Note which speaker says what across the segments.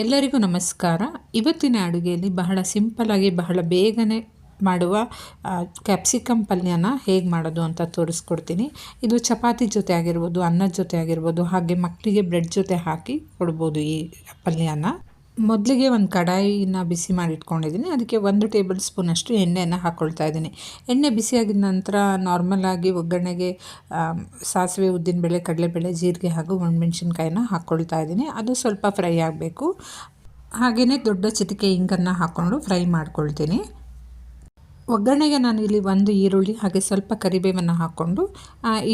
Speaker 1: ಎಲ್ಲರಿಗೂ ನಮಸ್ಕಾರ. ಇವತ್ತಿನ ಅಡುಗೆಯಲ್ಲಿ ಬಹಳ ಸಿಂಪಲ್ಲಾಗಿ ಬಹಳ ಬೇಗನೆ ಮಾಡುವ ಕ್ಯಾಪ್ಸಿಕಮ್ ಪಲ್ಯನ ಹೇಗೆ ಮಾಡೋದು ಅಂತ ತೋರಿಸ್ಕೊಡ್ತೀನಿ. ಇದು ಚಪಾತಿ ಜೊತೆ ಆಗಿರ್ಬೋದು, ಅನ್ನದ ಜೊತೆ ಆಗಿರ್ಬೋದು, ಹಾಗೆ ಮಕ್ಕಳಿಗೆ ಬ್ರೆಡ್ ಜೊತೆ ಹಾಕಿ ಕೊಡ್ಬೋದು ಈ ಪಲ್ಯನ. ಮೊದಲಿಗೆ ಒಂದು ಕಡಾಯಿನ ಬಿಸಿ ಮಾಡಿ ಇಟ್ಕೊಂಡಿದ್ದೀನಿ. ಅದಕ್ಕೆ ಒಂದು ಟೇಬಲ್ ಸ್ಪೂನಷ್ಟು ಎಣ್ಣೆಯನ್ನು ಹಾಕ್ಕೊಳ್ತಾ ಇದ್ದೀನಿ. ಎಣ್ಣೆ ಬಿಸಿಯಾಗಿದ ನಂತರ ನಾರ್ಮಲಾಗಿ ಒಗ್ಗರಣೆಗೆ ಸಾಸಿವೆ ಉದ್ದಿನಬೇಳೆ ಕಡಲೆಬೇಳೆ, ಜೀರಿಗೆ ಹಾಗೂ ಒಣಮೆಣ್ಸಿನ್ಕಾಯಿನ ಹಾಕ್ಕೊಳ್ತಾ ಇದ್ದೀನಿ. ಅದು ಸ್ವಲ್ಪ ಫ್ರೈ ಆಗಬೇಕು. ಹಾಗೆಯೇ ದೊಡ್ಡ ಚಿಟಿಕೆ ಇಂಗನ್ನು ಹಾಕ್ಕೊಂಡು ಫ್ರೈ ಮಾಡ್ಕೊಳ್ತೀನಿ. ಒಗ್ಗರಣೆಗೆ ನಾನು ಇಲ್ಲಿ ಒಂದು ಈರುಳ್ಳಿ ಹಾಗೆ ಸ್ವಲ್ಪ ಕರಿಬೇವನ್ನು ಹಾಕ್ಕೊಂಡು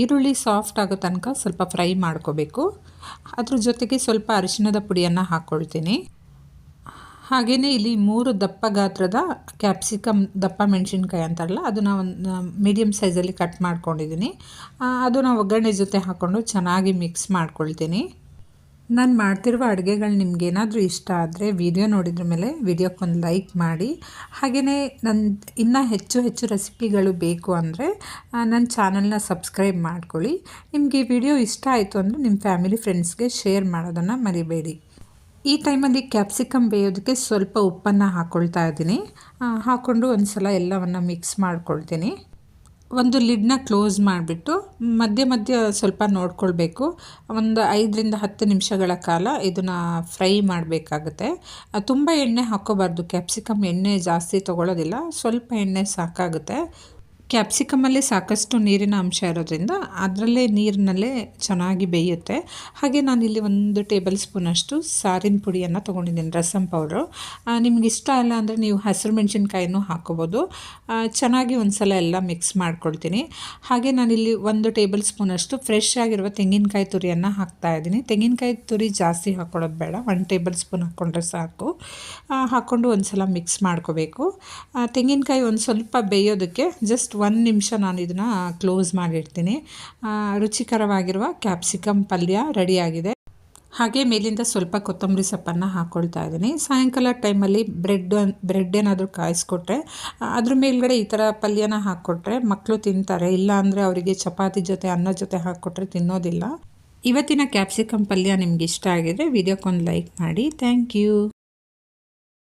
Speaker 1: ಈರುಳ್ಳಿ ಸಾಫ್ಟ್ ಆಗೋ ತನಕ ಸ್ವಲ್ಪ ಫ್ರೈ ಮಾಡ್ಕೋಬೇಕು. ಅದ್ರ ಜೊತೆಗೆ ಸ್ವಲ್ಪ ಅರಿಶಿಣದ ಪುಡಿಯನ್ನು ಹಾಕ್ಕೊಳ್ತೀನಿ ಹಾಗೆಯೇ ಇಲ್ಲಿ ಮೂರು ದಪ್ಪ ಗಾತ್ರದ ಕ್ಯಾಪ್ಸಿಕಮ್ ದಪ್ಪ ಮೆಣಸಿನ್ಕಾಯಿ ಅಂತಾರಲ್ಲ, ಅದನ್ನು ಒಂದು ಮೀಡಿಯಮ್ ಸೈಜಲ್ಲಿ ಕಟ್ ಮಾಡ್ಕೊಂಡಿದ್ದೀನಿ ಅದನ್ನು ಒಗ್ಗರಣೆ ಜೊತೆ ಹಾಕ್ಕೊಂಡು ಚೆನ್ನಾಗಿ ಮಿಕ್ಸ್ ಮಾಡ್ಕೊಳ್ತೀನಿ. ನಾನು ಮಾಡ್ತಿರುವ ಅಡುಗೆಗಳು ನಿಮಗೇನಾದರೂ ಇಷ್ಟ ಆದರೆ ವಿಡಿಯೋ ನೋಡಿದ್ರ ಮೇಲೆ ವಿಡಿಯೋಕ್ಕೊಂದು ಲೈಕ್ ಮಾಡಿ. ಹಾಗೆಯೇ ನನ್ನ ಇನ್ನೂ ಹೆಚ್ಚು ಹೆಚ್ಚು ರೆಸಿಪಿಗಳು ಬೇಕು ಅಂದರೆ ನನ್ನ ಚಾನಲ್ನ ಸಬ್ಸ್ಕ್ರೈಬ್ ಮಾಡ್ಕೊಳ್ಳಿ. ನಿಮಗೆ ವಿಡಿಯೋ ಇಷ್ಟ ಆಯಿತು ಅಂದರೆ ನಿಮ್ಮ ಫ್ಯಾಮಿಲಿ ಫ್ರೆಂಡ್ಸ್ಗೆ ಶೇರ್ ಮಾಡೋದನ್ನು ಮರಿಬೇಡಿ. ಈ ಟೈಮಲ್ಲಿ ಕ್ಯಾಪ್ಸಿಕಮ್ ಬೇಯೋದಕ್ಕೆ ಸ್ವಲ್ಪ ಉಪ್ಪನ್ನು ಹಾಕ್ಕೊಳ್ತಾ ಇದ್ದೀನಿ. ಹಾಕ್ಕೊಂಡು ಒಂದು ಸಲ ಎಲ್ಲವನ್ನು ಮಿಕ್ಸ್ ಮಾಡ್ಕೊಳ್ತೀನಿ. ಒಂದು ಲಿಡ್ನ ಕ್ಲೋಸ್ ಮಾಡಿಬಿಟ್ಟು ಮಧ್ಯ ಮಧ್ಯ ಸ್ವಲ್ಪ ನೋಡ್ಕೊಳ್ಬೇಕು. ಒಂದು ಐದರಿಂದ ಹತ್ತು ನಿಮಿಷಗಳ ಕಾಲ ಇದನ್ನು ಫ್ರೈ ಮಾಡಬೇಕಾಗುತ್ತೆ. ತುಂಬ ಎಣ್ಣೆ ಹಾಕ್ಕೋಬಾರ್ದು ಕ್ಯಾಪ್ಸಿಕಮ್ ಎಣ್ಣೆ ಜಾಸ್ತಿ ತೊಗೊಳ್ಳೋದಿಲ್ಲ ಸ್ವಲ್ಪ ಎಣ್ಣೆ ಸಾಕಾಗುತ್ತೆ. ಕ್ಯಾಪ್ಸಿಕಮಲ್ಲಿ ಸಾಕಷ್ಟು ನೀರಿನ ಅಂಶ ಇರೋದ್ರಿಂದ ಅದರಲ್ಲೇ ನೀರಿನಲ್ಲೇ ಚೆನ್ನಾಗಿ ಬೇಯುತ್ತೆ. ಹಾಗೆ ನಾನಿಲ್ಲಿ ಒಂದು ಟೇಬಲ್ ಸ್ಪೂನಷ್ಟು ಸಾರಿನ ಪುಡಿಯನ್ನು ತೊಗೊಂಡಿದ್ದೀನಿ, ರಸಂ ಪೌಡ್ರು. ನಿಮ್ಗೆ ಇಷ್ಟ ಇಲ್ಲ ಅಂದರೆ ನೀವು ಹಸಿರು ಮೆಣಸಿನ್ಕಾಯಿನೂ ಹಾಕೋಬೋದು ಚೆನ್ನಾಗಿ ಒಂದು ಸಲ ಎಲ್ಲ ಮಿಕ್ಸ್ ಮಾಡ್ಕೊಳ್ತೀನಿ. ಹಾಗೆ ನಾನಿಲ್ಲಿ ಒಂದು ಟೇಬಲ್ ಸ್ಪೂನಷ್ಟು ಫ್ರೆಶ್ ಆಗಿರುವ ತೆಂಗಿನಕಾಯಿ ತುರಿಯನ್ನು ಹಾಕ್ತಾ ಇದ್ದೀನಿ. ತೆಂಗಿನಕಾಯಿ ತುರಿ ಜಾಸ್ತಿ ಹಾಕ್ಕೊಳ್ಳೋದು ಬೇಡ ಒನ್ ಟೇಬಲ್ ಸ್ಪೂನ್ ಹಾಕ್ಕೊಂಡ್ರೆ ಸಾಕು. ಹಾಕ್ಕೊಂಡು ಒಂದು ಸಲ ಮಿಕ್ಸ್ ಮಾಡ್ಕೋಬೇಕು. ತೆಂಗಿನಕಾಯಿ ಒಂದು ಸ್ವಲ್ಪ ಬೇಯೋದಕ್ಕೆ ಜಸ್ಟ್ ಒಂದು ನಿಮಿಷ ನಾನು ಇದನ್ನು ಕ್ಲೋಸ್ ಮಾಡಿರ್ತೀನಿ. ರುಚಿಕರವಾಗಿರುವ ಕ್ಯಾಪ್ಸಿಕಮ್ ಪಲ್ಯ ರೆಡಿಯಾಗಿದೆ. ಹಾಗೆ ಮೇಲಿಂದ ಸ್ವಲ್ಪ ಕೊತ್ತಂಬರಿ ಸೊಪ್ಪನ್ನು ಹಾಕ್ಕೊಳ್ತಾ ಇದ್ದೀನಿ. ಸಾಯಂಕಾಲ ಟೈಮಲ್ಲಿ ಬ್ರೆಡ್ ಬ್ರೆಡ್ ಏನಾದರೂ ಕಾಯಿಸ್ಕೊಟ್ರೆ, ಅದ್ರ ಮೇಲ್ಗಡೆ ಈ ಥರ ಪಲ್ಯನ ಹಾಕ್ಕೊಟ್ರೆ ಮಕ್ಕಳು ತಿಂತಾರೆ. ಇಲ್ಲ ಅಂದರೆ ಅವರಿಗೆ ಚಪಾತಿ ಜೊತೆ, ಅನ್ನ ಜೊತೆ ಹಾಕ್ಕೊಟ್ರೆ ತಿನ್ನೋದಿಲ್ಲ. ಇವತ್ತಿನ ಕ್ಯಾಪ್ಸಿಕಮ್ ಪಲ್ಯ ನಿಮ್ಗೆ ಇಷ್ಟ ಆಗಿದ್ರೆ ವಿಡಿಯೋಕ್ಕೊಂದು ಲೈಕ್ ಮಾಡಿ. Thank you